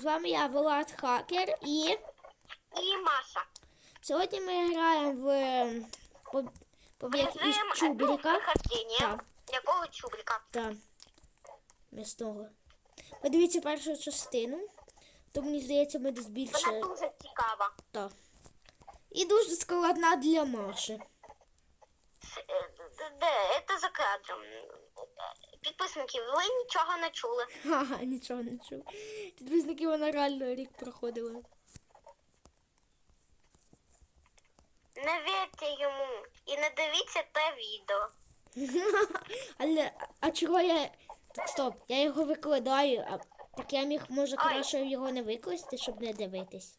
З вами я, Влад Хакер, і І Маша. сьогодні ми граємо в поб- побіг із Чубрика. Так. Якого чубрика? та м'ясного. Подивіться першу частину, то мені здається, буде Вона більше. дуже цікава. Та. І дуже складна для Маші. Е, Де? Це за кадром. Підписники, ви нічого не чули. Ха-ха, нічого не чув. Підписники вона реально рік проходила. Не вірте йому і не дивіться те відео. Але а чого я. Так стоп, я його викладаю, а так я міг може Ой. краще його не викласти, щоб не дивитись.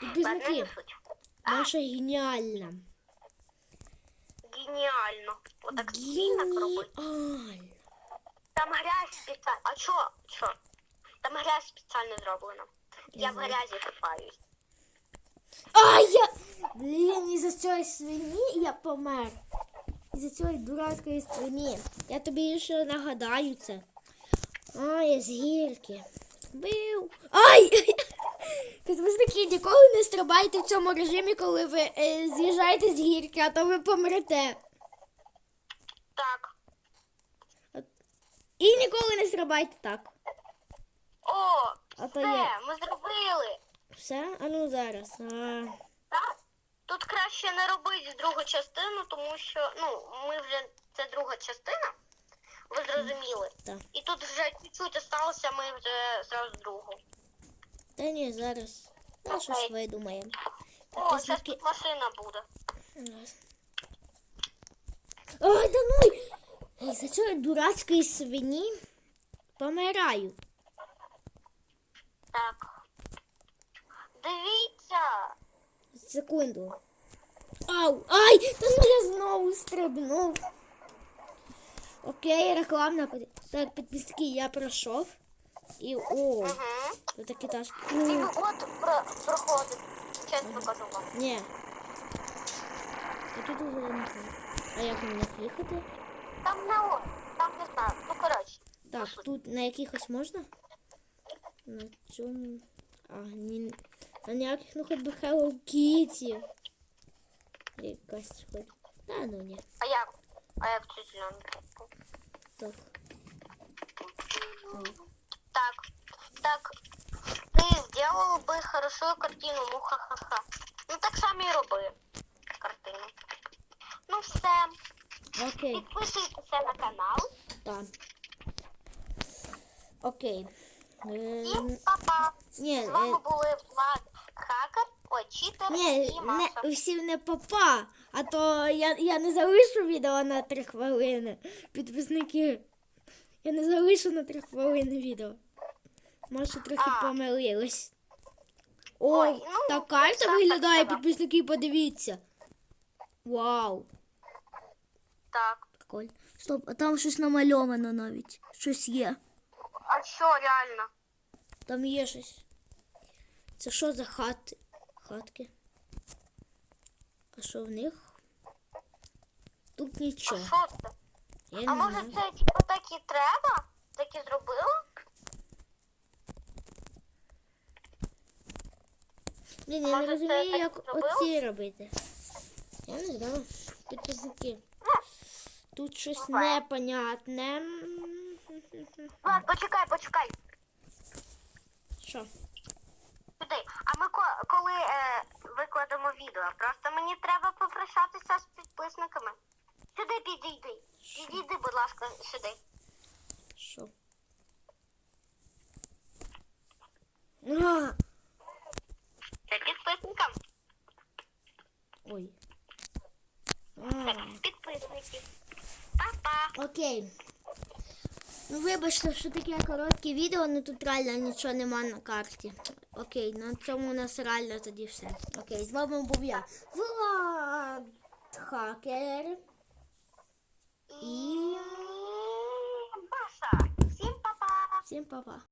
Підписники, наша геніальна. Геніально. Отак спільно робити. Геніальна. Там грязь спеціально. А чо? Чо? Там грязь спеціально зроблена. Я в грязі купаюсь. А я. Блін, із-за цієї свині я помер. Із-за цієї дурацької свині. Я тобі ще нагадаю це. А, я з гірки. Бив. Ай! Підписники, ніколи не стрибайте в цьому режимі, коли ви е, з'їжджаєте з гірки, а то ви помрете. Так. І ніколи не стрибайте так. О, А то все, є. ми зробили. Все? А ну зараз. А, Так? Тут краще не робити другу частину, тому що ну, ми вже це друга частина. Ви зрозуміли. так. І тут вже чуть-чуть осталося, ми вже зразу другу. Та ні, зараз. Ну, щось Окей. видумаємо. О, зараз тут машина буде. Ой, да ну! Ей, За цієї дурацької свині помираю. Так. Дивіться. Секунду. Ау! Ай! Та ну я знову стрибнув. Окей, рекламна. Так, підписки я пройшов. І о, Угу. це такий теж. І от про, проходить. Чесно кажу вам. Ні. А тут уже не знаю. А як мені їхати? Там не от, там не знаю. Ну коротше. Так, тут на якихось можна? На цьому. А, ні. На ніяких, ну хоч би Hello Kitty. Якась хоч. Та ну ні. А як? А як цю зелену? Так. Так. Так. Ти зробив би хорошу картину, муха-ха-ха. Ну так само і роби картину. Ну все. Окей. Підписуйтеся на канал. Так. Окей. І Ем, па-па. Ні, З вами е, були Влад Хакер, ні, і Маша. не, всім не папа, а то я, я не залишу відео на 3 хвилини. Підписники. Я не залишу на 3 хвилини відео. Може трохи А. помилилась. О, Ой, ну, та карта так, виглядає, так, так. підписники, подивіться. Вау. Так. Прикольно. Стоп, а там щось намальовано навіть. Щось є. А що реально? Там є щось. Це що за хати? Хатки? А що в них? Тут А нічого. що це? Я А не може знаю. це типу так і треба? Так і зробила? Ні, ні, я не може, це розумію, так як зробила? оці робити. Я не знаю. Підписники. Тут щось Буває. непонятне. Влад, почекай, почекай. Що? Сюди. А ми ко- коли е, викладемо відео, просто мені треба попрощатися з підписниками. Сюди підійди. Підійди, будь ласка, сюди. Що? А! Це підписникам. Ой. Підписники. Па-па. Окей. Ну, вибачте, що таке коротке відео, але тут реально нічого нема на карті. Окей, на цьому у нас реально тоді все. Окей, з вами був я. Влад Хакер. І Маша. Всім па-па. Всім па-па.